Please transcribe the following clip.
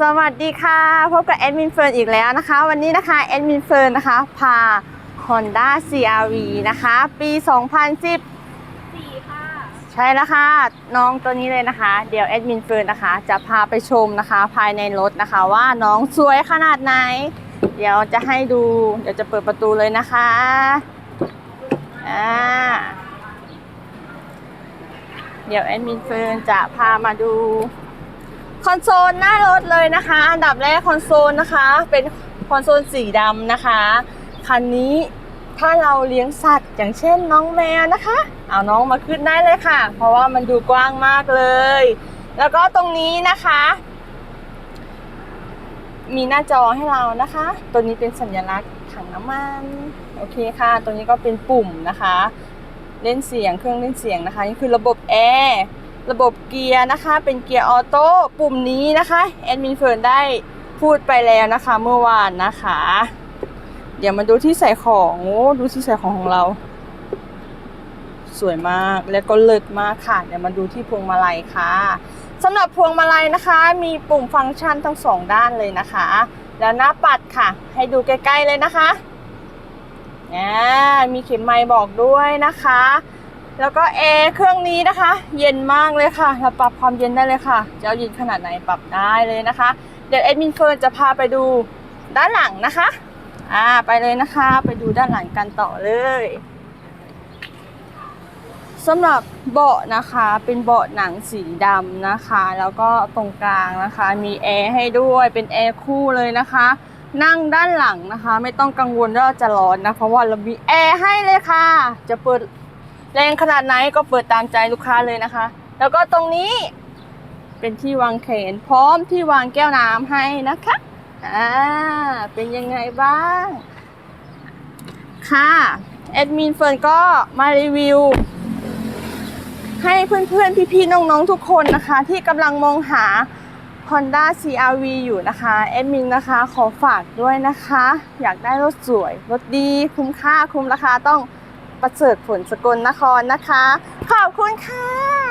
สวัสดีค่ะ พบกับแอดมินเฟิร์นอีกแล้วนะคะ วันนี้นะคะแอดมินเฟิร์นนะคะ พา Honda CRV นะคะ ปี 2010สี่ค่ะ ใช่แล้วค่ะน้องตัวนี้เลยนะคะ เดี๋ยวแอดมินเฟิร์นนะคะ จะพาไปชมนะคะ ภายในรถนะคะ ว่าน้องสวยขนาดไหน เดี๋ยวจะให้ดู เดี๋ยวจะเปิดประตูเลยนะคะอ่าเดี๋ยวแอดมินเฟิร์นจะพามาดู คอนโซลหน้ารถเลยนะคะ อันดับแรกคอนโซลนะคะ เป็นคอนโซลสีดำนะคะ คันนี้ถ้าเราเลี้ยงสัตว์อย่างเช่นน้องแมวนะคะ เอาน้องมาขึ้นได้เลยค่ะ เพราะว่ามันดูกว้างมากเลย แล้วก็ตรงนี้นะคะ มีหน้าจอให้เรานะคะ ตัวนี้เป็นสัญลักษณ์ถังน้ำมันโอเคค่ะ ตัวนี้ก็เป็นปุ่มนะคะ เล่นเสียงเครื่องเล่นเสียงนะคะนี่คือระบบแอร์ ระบบเกียร์นะคะ เป็นเกียร์ออโต้ปุ่มนี้นะคะแอดมินเฟิร์นได้พูดไปแล้วนะคะเมื่อวานนะคะ เดี๋ยวมาดูที่ใส่ของโอ้ดูที่ใส่ของของเรา สวยมากและก็เลิศมากค่ะ เดี๋ยวมาดูที่พวงมาลัยค่ะสำหรับพวงมาลัยนะคะ มีปุ่มฟังก์ชันทั้งสองด้านเลยนะคะ แล้วหน้าปัดค่ะ ให้ดูใกล้ๆเลยนะคะมีเข็มไม้บอกด้วยนะคะ แล้วก็แอร์เครื่องนี้นะคะ เย็นมากเลยค่ะ เราปรับความเย็นได้เลยค่ะ จะเอาเย็นขนาดไหนปรับได้เลยนะคะ เดี๋ยวแอดมินเฟิร์นจะพาไปดูด้านหลังนะคะ อ่าไปเลยนะคะ ไปดูด้านหลังกันต่อเลยสำหรับเบาะนะคะเป็นเบาะหนังสีดำนะคะ แล้วก็ตรงกลางนะคะ มีแอร์ให้ด้วยเป็นแอร์คู่เลยนะคะ นั่งด้านหลังนะคะ ไม่ต้องกังวลว่าจะร้อนนะเพราะว่าเรามีแอร์ให้เลยค่ะ จะเปิด แรงขนาดไหนก็เปิดตามใจลูกค้าเลยนะคะ แล้วก็ตรงนี้เป็นที่วางแขนพร้อมที่วางแก้วน้ำให้นะคะอ่าเป็นยังไงบ้าง ค่ะแอดมินเฟิร์นก็มารีวิว ให้เพื่อนๆ พี่ๆ น้องๆ ทุกคนนะคะ ที่กำลังมองหา Honda CRV อยู่นะคะแอดมินนะคะขอฝากด้วยนะคะ อยากได้รถสวย รถดี คุ้มค่าคุ้มราคาต้อง ประเสริฐผลสกลนครนะคะ ขอบคุณค่ะ